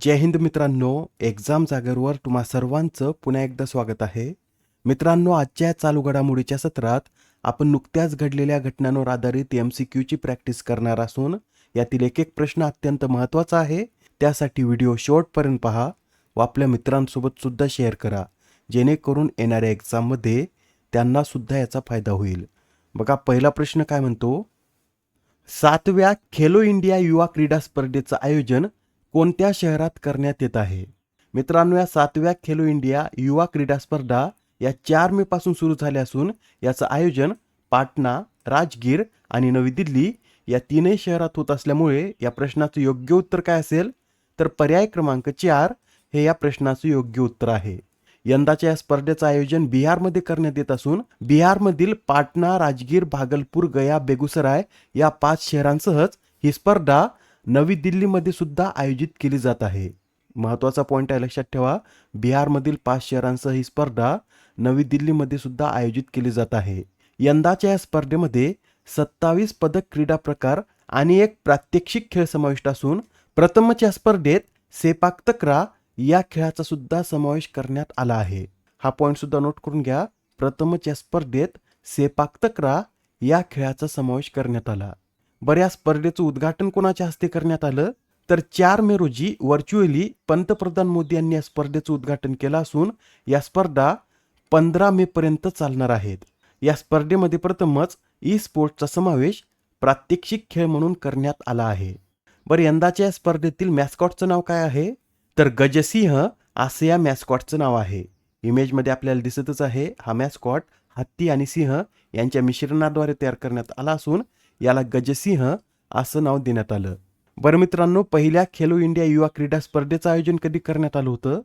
जय हिंद मित्रांनो एक्झाम जागरवर तुम्हा सर्वांचं पुन्हा एकदा स्वागत आहे. मित्रांनो आजच्या चालू घडामोडीच्या सत्रात आपण नुकत्याच घडलेल्या घटनांवर आधारित एम सी क्यूची प्रॅक्टिस करणार असून यातील एक एक प्रश्न अत्यंत महत्त्वाचा आहे. त्यासाठी व्हिडिओ शेवटपर्यंत पहा व आपल्या मित्रांसोबत सुद्धा शेअर करा. जेणेकरून येणाऱ्या एक्झाममध्ये त्यांनासुद्धा याचा फायदा होईल. बघा पहिला प्रश्न काय म्हणतो? सातव्या खेलो इंडिया युवा क्रीडा स्पर्धेचं आयोजन कोणत्या शहरात करण्यात येत आहे? मित्रांनो या सातव्या खेलो इंडिया युवा क्रीडा स्पर्धा या चार मे पासून सुरू झाल्या असून याचं आयोजन पाटणा राजगीर आणि नवी दिल्ली या तीनही शहरात होत असल्यामुळे या प्रश्नाचं योग्य उत्तर काय असेल? तर पर्याय क्रमांक चार हे या प्रश्नाचं योग्य उत्तर आहे. यंदाच्या या स्पर्धेचं आयोजन बिहारमध्ये करण्यात येत असून बिहारमधील पाटणा राजगीर भागलपूर गया बेगुसराय या पाच शहरांसहच ही स्पर्धा नवी दिल्लीमध्ये सुद्धा आयोजित केली जात आहे. महत्त्वाचा पॉईंट आहे लक्षात ठेवा. बिहारमधील पाच शहरांसह ही स्पर्धा नवी दिल्लीमध्ये सुद्धा आयोजित केली जात आहे. यंदाच्या या स्पर्धेमध्ये सत्तावीस पदक क्रीडा प्रकार आणि एक प्रात्यक्षिक खेळ समाविष्ट असून प्रथमच या स्पर्धेत सेपाक तक्रा या खेळाचा सुद्धा समावेश करण्यात आला आहे. हा पॉईंट सुद्धा नोट करून घ्या. प्रथमच या स्पर्धेत सेपाक तक्रा या खेळाचा समावेश करण्यात आला. बऱ्या स्पर्धेचं उद्घाटन कोणाच्या हस्ते करण्यात आलं? तर चार मे रोजी व्हर्च्युअली पंतप्रधान मोदी यांनी या स्पर्धेचं उद्घाटन केलं असून या स्पर्धा पंधरा मे पर्यंत चालणार आहेत. या स्पर्धेमध्ये प्रथमच ई स्पोर्ट्सचा समावेश प्रात्यक्षिक खेळ म्हणून करण्यात आला आहे. बरं यंदाच्या या स्पर्धेतील मॅस्कॉटचं नाव काय आहे? तर गजसिंह असं या मॅस्कॉटचं नाव आहे. इमेजमध्ये आपल्याला दिसतच आहे हा मॅस्कॉट हत्ती आणि सिंह यांच्या मिश्रणाद्वारे तयार करण्यात आला असून याला गजसिंह असं नाव देण्यात आलं. बरं मित्रांनो पहिल्या खेलो इंडिया युवा क्रीडा स्पर्धेचं आयोजन कधी करण्यात आलं होतं?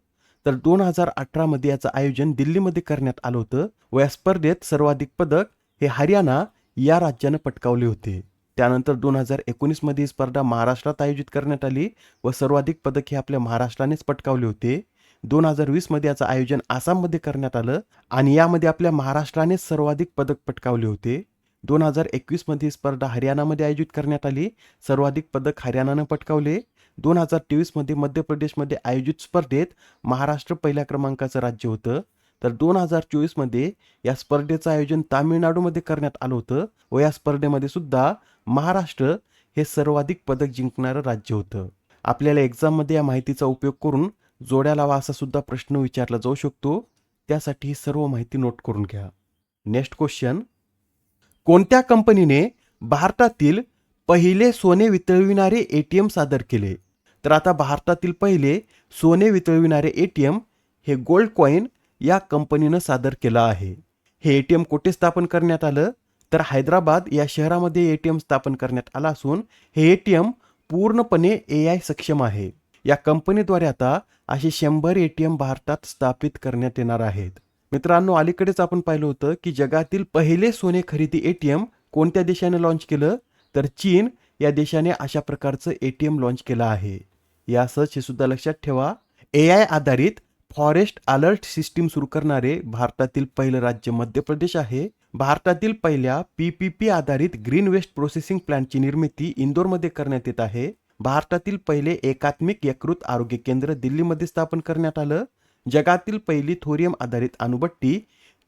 तर दोन हजार अठरामध्ये याचं आयोजन दिल्लीमध्ये करण्यात आलं होतं व या स्पर्धेत सर्वाधिक पदक हे हरियाणा या राज्यानं पटकावले होते. त्यानंतर दोन हजार एकोणीसमध्ये ही स्पर्धा महाराष्ट्रात आयोजित करण्यात आली व सर्वाधिक पदक हे आपल्या महाराष्ट्रानेच पटकावले होते. दोन हजार वीसमध्ये याचं आयोजन आसाममध्ये करण्यात आलं आणि यामध्ये आपल्या महाराष्ट्रानेच सर्वाधिक पदक पटकावले होते. दोन हजार एकवीसमध्ये स्पर्धा हरियाणामध्ये आयोजित करण्यात आली. सर्वाधिक पदक हरियाणानं पटकावले. दोन हजार तेवीसमध्ये मध्य प्रदेशमध्ये आयोजित स्पर्धेत महाराष्ट्र पहिल्या क्रमांकाचं राज्य होतं. तर दोन हजार चोवीसमध्ये या स्पर्धेचं आयोजन तामिळनाडूमध्ये करण्यात आलं होतं व या स्पर्धेमध्ये सुद्धा महाराष्ट्र हे सर्वाधिक पदक जिंकणारं राज्य होतं. आपल्याला एक्झाममध्ये या माहितीचा उपयोग करून जोड्या लावा असा सुद्धा प्रश्न विचारला जाऊ शकतो. त्यासाठी ही सर्व माहिती नोट करून घ्या. नेक्स्ट क्वेश्चन कोणत्या कंपनीने भारतातील पहिले सोने वितळविणारे ए टी एम सादर केले? तर आता भारतातील पहिले सोने वितळविणारे ए टी एम हे गोल्ड कॉईन या कंपनीनं सादर केलं आहे. हे ए टी एम कुठे स्थापन करण्यात आलं? तर हैदराबाद या शहरामध्ये ए टी एम स्थापन करण्यात आलं असून हे ए टी एम पूर्णपणे ए आय सक्षम आहे. या कंपनीद्वारे आता असे शंभर ए टी एम भारतात स्थापित करण्यात येणार आहेत. मित्रांनो अलीकडेच आपण पाहिलं होतं की जगातील पहिले सोने खरेदी एटीएम कोणत्या देशाने लॉन्च केलं? तर चीन या देशाने अशा प्रकारचं एटीएम लॉन्च केलं आहे. यासच हे सुद्धा लक्षात ठेवा. ए आय आधारित फॉरेस्ट अलर्ट सिस्टीम सुरू करणारे भारतातील पहिलं राज्य मध्य प्रदेश आहे. भारतातील पहिल्या पी पी पी आधारित ग्रीन वेस्ट प्रोसेसिंग प्लांटची निर्मिती इंदोरमध्ये करण्यात येत आहे. भारतातील पहिले एकात्मिक यकृत आरोग्य केंद्र दिल्लीमध्ये स्थापन करण्यात आलं. जगातील पहिली थोरियम आधारित अणुभट्टी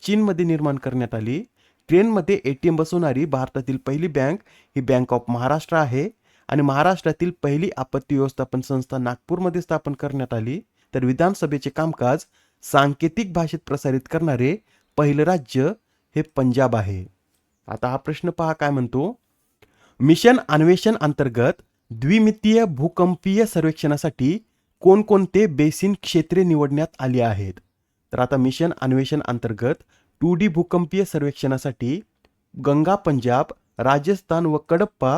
चीनमध्ये निर्माण करण्यात आली. ट्रेनमध्ये ए टी एम बसवणारी भारतातील पहिली बँक ही बँक ऑफ महाराष्ट्र आहे आणि महाराष्ट्रातील पहिली आपत्ती व्यवस्थापन संस्था नागपूरमध्ये स्थापन करण्यात आली. तर विधानसभेचे कामकाज सांकेतिक भाषेत प्रसारित करणारे पहिलं राज्य हे पंजाब आहे. आता हा प्रश्न पहा काय म्हणतो? मिशन अन्वेषण अंतर्गत द्विमितीय भूकंपीय सर्वेक्षणासाठी कोणकोणते बेसिन क्षेत्रे निवडण्यात आली आहेत? तर आता मिशन अन्वेषण अंतर्गत टू डी भूकंपीय सर्वेक्षणासाठी गंगा पंजाब राजस्थान व कडप्पा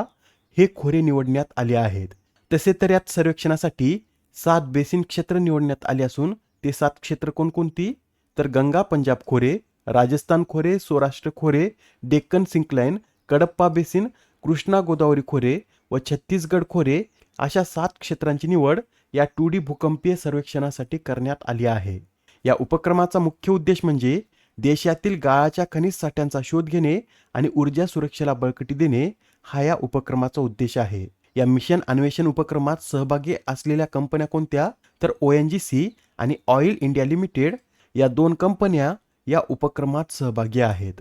हे खोरे निवडण्यात आले आहेत. तसे तर यात सर्वेक्षणासाठी सात बेसिन क्षेत्र निवडण्यात आले असून ते सात क्षेत्र कोणकोणती? तर गंगा पंजाब खोरे राजस्थान खोरे सौराष्ट्र खोरे डेक्कन सिंकलाईन कडप्पा बेसिन कृष्णा गोदावरी खोरे व छत्तीसगड खोरे अशा सात क्षेत्रांची निवड या टू डी भूकंपीय सर्वेक्षणासाठी करण्यात आली आहे. या उपक्रमाचा मुख्य उद्देश म्हणजे देशातील गाळाच्या खनिज साठ्यांचा शोध घेणे आणि ऊर्जा सुरक्षेला बळकटी देणे हा या उपक्रमाचा उद्देश आहे. या मिशन अन्वेषण उपक्रमात सहभागी असलेल्या कंपन्या कोणत्या? तर ओ एन जी सी आणि ऑइल इंडिया लिमिटेड या दोन कंपन्या या उपक्रमात सहभागी आहेत.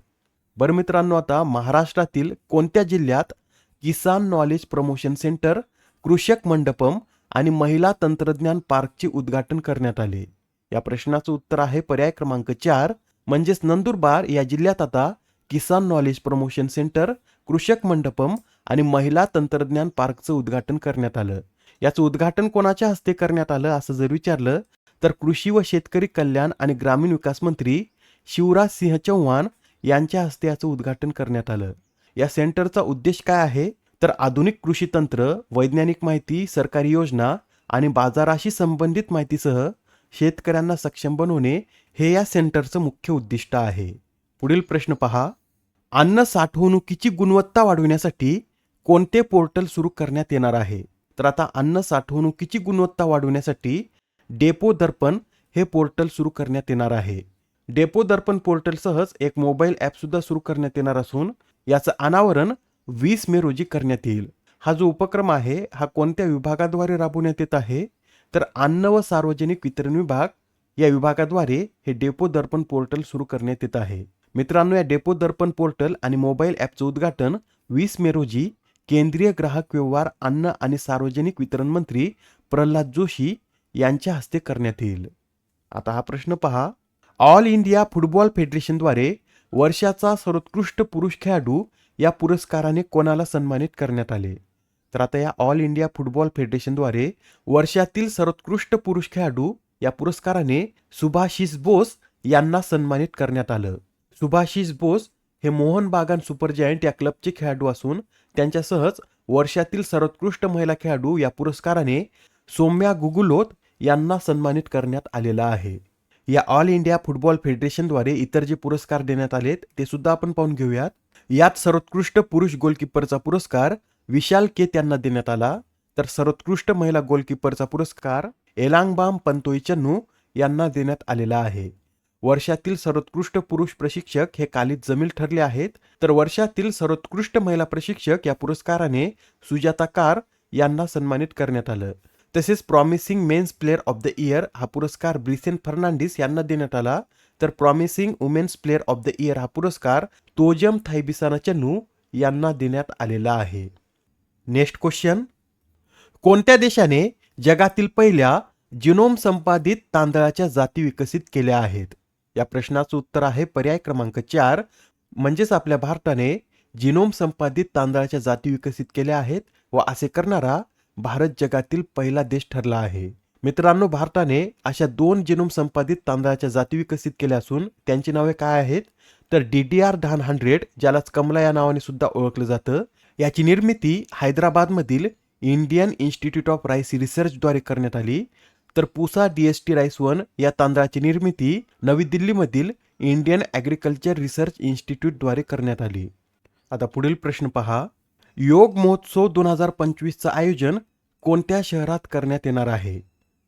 बरं मित्रांनो आता महाराष्ट्रातील कोणत्या जिल्ह्यात किसान नॉलेज प्रमोशन सेंटर कृषक मंडपम आणि महिला तंत्रज्ञान पार्कचे उद्घाटन करण्यात आले. या प्रश्नाचं उत्तर आहे पर्याय क्रमांक चार म्हणजेच नंदुरबार या जिल्ह्यात आता किसान नॉलेज प्रमोशन सेंटर कृषक मंडपम आणि महिला तंत्रज्ञान पार्कचं उद्घाटन करण्यात आलं. याचं उद्घाटन कोणाच्या हस्ते करण्यात आलं असं जर विचारलं तर कृषी व शेतकरी कल्याण आणि ग्रामीण विकास मंत्री शिवराज सिंह चौहान यांच्या हस्ते याचं उद्घाटन करण्यात आलं. या सेंटरचा उद्देश काय आहे? तर आधुनिक कृषी तंत्र वैज्ञानिक माहिती सरकारी योजना आणि बाजाराशी संबंधित माहितीसह शेतकऱ्यांना सक्षम बनवणे हे या सेंटरचं मुख्य उद्दिष्ट आहे. पुढील प्रश्न पहा. अन्न साठवणुकीची गुणवत्ता वाढविण्यासाठी कोणते पोर्टल सुरू करण्यात येणार आहे? तर आता अन्न साठवणुकीची गुणवत्ता वाढवण्यासाठी डेपो दर्पण हे पोर्टल सुरू करण्यात येणार आहे. डेपो दर्पण पोर्टलसहच एक मोबाईल ॲपसुद्धा सुरू करण्यात येणार असून याचं अनावरण वीस मे रोजी करण्यात येईल. हा जो उपक्रम आहे हा कोणत्या विभागाद्वारे राबवण्यात येत आहे? तर अन्न व सार्वजनिक वितरण विभाग या विभागाद्वारे हे डेपो दर्पण पोर्टल सुरू करण्यात येत आहे. मित्रांनो या डेपो दर्पण पोर्टल आणि मोबाईल ॲपचं उद्घाटन वीस मे रोजी केंद्रीय ग्राहक व्यवहार अन्न आणि सार्वजनिक वितरण मंत्री प्रल्हाद जोशी यांच्या हस्ते करण्यात येईल. आता हा प्रश्न पहा. ऑल इंडिया फुटबॉल फेडरेशनद्वारे वर्षाचा सर्वोत्कृष्ट पुरुष खेळाडू या पुरस्काराने कोणाला सन्मानित करण्यात आले? तर आता या ऑल इंडिया फुटबॉल फेडरेशनद्वारे वर्षातील सर्वोत्कृष्ट पुरुष खेळाडू या पुरस्काराने सुभाशिष बोस यांना सन्मानित करण्यात आलं. सुभाशिष बोस हे मोहन बागान सुपर जायंट या क्लबचे खेळाडू असून त्यांच्यासहच वर्षातील सर्वोत्कृष्ट महिला खेळाडू या पुरस्काराने सौम्या गुगुलोत यांना सन्मानित करण्यात आलेला आहे. या ऑल इंडिया फुटबॉल फेडरेशनद्वारे इतर जे पुरस्कार देण्यात आलेत ते सुद्धा आपण पाहून घेऊयात. यात सर्वोत्कृष्ट पुरुष गोलकीपरचा पुरस्कार विशाल के त्यांना देण्यात आला. तर सर्वोत्कृष्ट महिला गोलकीपरचा पुरस्कार एलांगबाम पंतोई चन्नू यांना देण्यात आलेला आहे. वर्षातील सर्वोत्कृष्ट पुरुष प्रशिक्षक हे कालिद जमील ठरले आहेत. तर वर्षातील सर्वोत्कृष्ट महिला प्रशिक्षक या पुरस्काराने सुजाता कार यांना सन्मानित करण्यात आलं. तसेच promising men's player of the year हा पुरस्कार ब्रिसेन फर्नांडिस यांना देण्यात आला. तर promising women's player of the year हा पुरस्कार तोजम थायबिसाना चनू यांना देण्यात आलेला आहे. नेक्स्ट क्वेश्चन कोणत्या देशाने जगातील पहिल्या जिनोम संपादित तांदळाच्या जाती विकसित केल्या आहेत? या प्रश्नाचं उत्तर आहे पर्याय क्रमांक चार. म्हणजेच आपल्या भारताने जिनोम संपादित तांदळाच्या जाती विकसित केल्या आहेत व असे करणारा भारत जगातील पहिला देश ठरला आहे. मित्रांनो भारताने अशा दोन जिनोम संपादित तांदळाच्या जाती विकसित केल्या असून त्यांची नावे काय आहेत? तर डी डी आर धान हंड्रेड ज्यालाच कमला या नावाने सुद्धा ओळखलं जातं याची निर्मिती हैदराबादमधील इंडियन इन्स्टिट्यूट ऑफ राईस रिसर्चद्वारे करण्यात आली. तर Pusa D S T rice one या तांदळाची निर्मिती नवी दिल्लीमधील इंडियन ॲग्रिकल्चर रिसर्च इन्स्टिट्यूटद्वारे करण्यात आली. आता पुढील प्रश्न पहा. योग महोत्सव दोन हजार पंचवीसचं आयोजन कोणत्या शहरात करण्यात येणार आहे?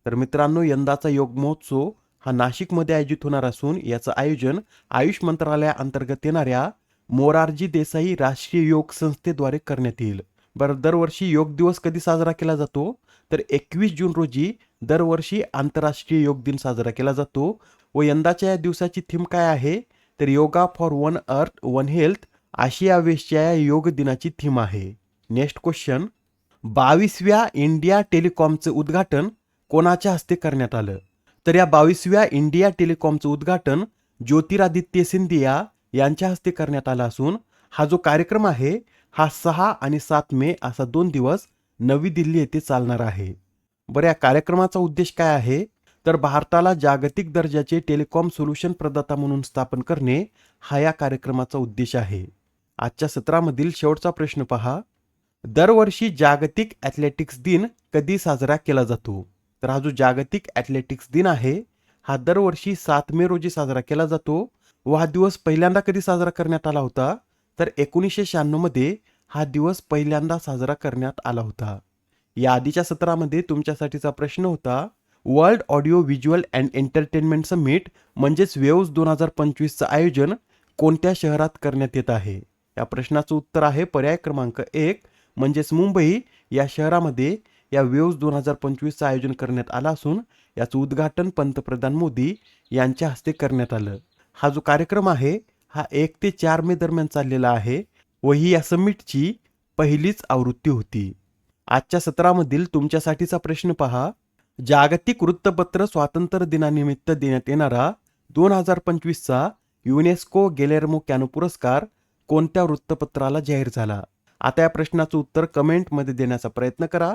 तर मित्रांनो यंदाचा योग महोत्सव हा नाशिकमध्ये आयोजित होणार असून याचं आयोजन आयुष मंत्रालयाअंतर्गत येणाऱ्या मोरारजी देसाई राष्ट्रीय योग संस्थेद्वारे करण्यात येईल. बरं दरवर्षी योग दिवस कधी साजरा केला जातो? तर एकवीस जून रोजी दरवर्षी आंतरराष्ट्रीय योग दिन साजरा केला जातो व यंदाच्या या दिवसाची थीम काय आहे? तर yoga for one earth one health आशिया वेस्टच्या या योग दिनाची थीम आहे. नेक्स्ट क्वेश्चन बावीसव्या इंडिया टेलिकॉमचं उद्घाटन कोणाच्या हस्ते करण्यात आलं? तर या बावीसव्या इंडिया टेलिकॉमचं उद्घाटन ज्योतिरादित्य सिंधिया यांच्या हस्ते करण्यात आला असून हा जो कार्यक्रम आहे हा सहा आणि सात मे असा दोन दिवस नवी दिल्ली येथे चालणार आहे. बरं या कार्यक्रमाचा उद्देश काय आहे? तर भारताला जागतिक दर्जाचे टेलिकॉम सोल्युशन प्रदाता म्हणून स्थापन करणे हा या कार्यक्रमाचा उद्देश आहे. आजच्या सत्रामधील शेवटचा प्रश्न पहा. दरवर्षी जागतिक ॲथलेटिक्स दिन कधी साजरा केला जातो? तर हा जो जागतिक ॲथलेटिक्स दिन आहे हा दरवर्षी सात मे रोजी साजरा केला जातो व हा दिवस पहिल्यांदा कधी साजरा करण्यात आला होता? तर एकोणीसशे शहाण्णवमध्ये हा दिवस पहिल्यांदा साजरा करण्यात आला होता. या आधीच्या सत्रामध्ये तुमच्यासाठीचा प्रश्न होता world audio visual and entertainment summit म्हणजेच वेव्स दोन हजार पंचवीसचं आयोजन कोणत्या शहरात करण्यात येत आहे? या प्रश्नाचं उत्तर आहे पर्याय क्रमांक एक म्हणजेच मुंबई या शहरामध्ये या वेव्ज दोन हजार पंचवीसचं आयोजन करण्यात आलं असून याचं उद्घाटन पंतप्रधान मोदी यांच्या हस्ते करण्यात आलं. हा जो कार्यक्रम आहे हा एक ते चार मे दरम्यान चाललेला आहे व ही या समिटची पहिलीच आवृत्ती होती. आजच्या सत्रामधील तुमच्यासाठीचा प्रश्न पहा. जागतिक वृत्तपत्र स्वातंत्र्य दिनानिमित्त देण्यात येणारा दोन हजार पंचवीसचा युनेस्को गेलेरमो कॅनो पुरस्कार कोणत्या वृत्तपत्राला जाहीर झाला? आता या प्रश्नाचं उत्तर कमेंटमध्ये देण्याचा प्रयत्न करा.